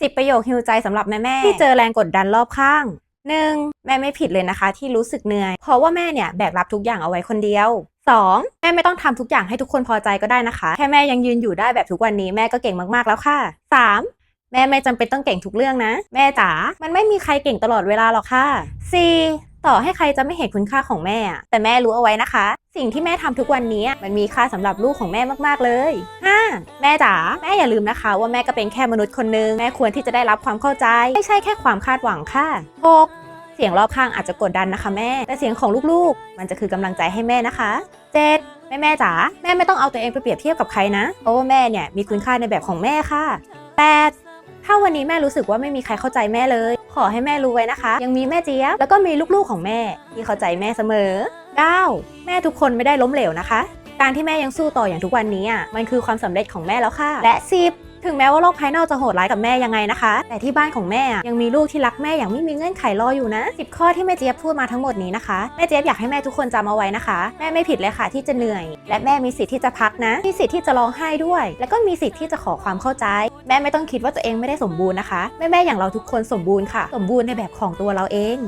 10 ประโยคฮิวใจสำหรับแม่ๆที่เจอแรงกดดันรอบข้าง 1. แม่ไม่ผิดเลยนะคะ ที่รู้สึกเหนื่อย เพราะว่าแม่เนี่ยแบกรับทุกอย่างเอาไว้คนเดียว 2. แม่ไม่ต้องทำทุกอย่างให้ทุกคนพอใจก็ได้นะคะ แค่แม่ยังยืนอยู่ได้แบบทุกวันนี้แม่ก็เก่งมากๆแล้วค่ะ 3. แม่ไม่จำเป็นต้องเก่งทุกเรื่องนะ แม่จ๋ามันไม่มีใครเก่งตลอดเวลาหรอกค่ะ 4. ต่อให้ใครจะไม่เห็นคุณค่าของแม่แต่แม่รู้เอาไว้นะคะ สิ่งที่แม่ทำทุกวันนี้มันมีค่าสำหรับลูกของแม่มากๆเลย 5. แม่จ๋าแม่อย่าลืมนะคะ ว่าแม่ก็เป็นแค่มนุษย์คนนึงแม่ควรที่จะได้รับความเข้าใจไม่ใช่แค่ความคาดหวังค่ะ 6. เสียงรอบข้างอาจจะกดดันนะคะแม่ แต่เสียงของลูกๆ มันจะคือกำลังใจให้แม่นะคะ 7. แม่แม่จ๋าแม่ไม่ต้องเอาตัวเองไปเปรียบเทียบกับใครนะ เพราะว่าแม่เนี่ยมีคุณค่าในแบบของแม่ค่ะ 8. ถ้าวันนี้แม่รู้สึกว่าไม่มีใครเข้าใจแม่เลย ขอให้แม่รู้ไว้นะคะ ยังมีแม่เจี๊ยบแล้วก็มีลูกๆของแม่ ที่เข้าใจแม่เสมอ 9. แม่ทุกคนไม่ได้ล้มเหลวนะคะ การที่แม่ยังสู้ต่ออย่างทุกวันนี้อะมันคือความสำเร็จของแม่แล้วค่ะ และ 10 ถึงแม้ว่าโลกภายนอกจะโหดร้ายกับแม่ยังไงนะคะ แต่ที่บ้านของแม่ยังมีลูกที่รักแม่อย่างไม่มีเงื่อนไขรออยู่นะ 10 ข้อที่แม่เจี๊ยบพูดมาทั้งหมดนี้นะคะ แม่เจี๊ยบอยากให้แม่ทุกคนจำเอาไว้นะคะ แม่ไม่ผิดเลยค่ะที่จะเหนื่อย และแม่มีสิทธิ์ที่จะพักนะ มีสิทธิ์ที่จะร้องไห้ด้วย แล้วก็มีสิทธิ์ที่จะขอความเข้าใจ แม่ไม่ต้องคิดว่าตัวเองไม่ได้สมบูรณ์นะคะ แม่แม่ๆอย่างเราทุกคนสมบูรณ์ค่ะ สมบูรณ์ในแบบของตัวเราเอง